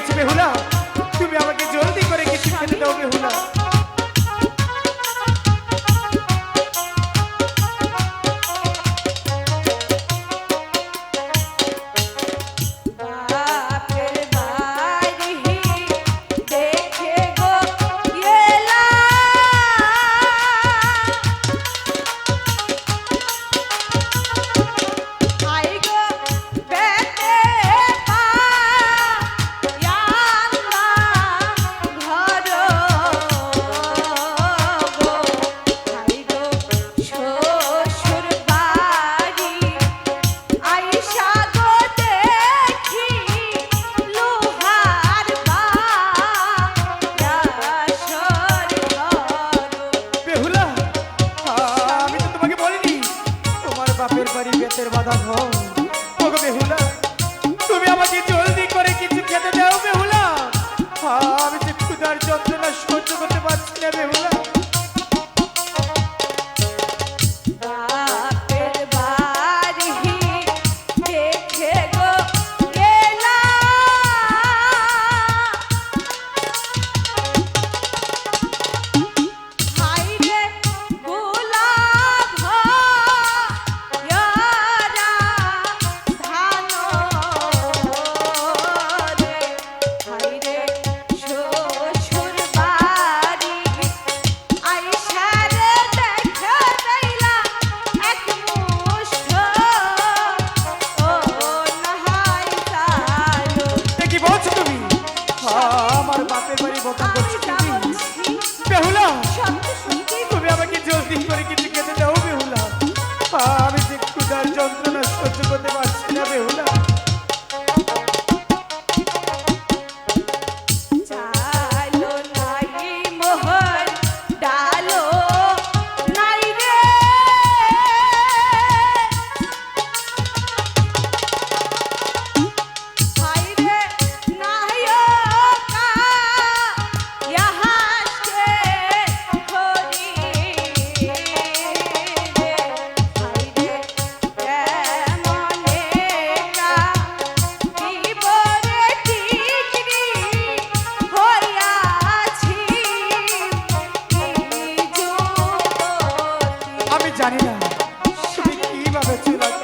হয়েছে বেহুলা। বাপের বাড়ি বেতের বাধা ধন বেহুলা বেহুলা! Me tira.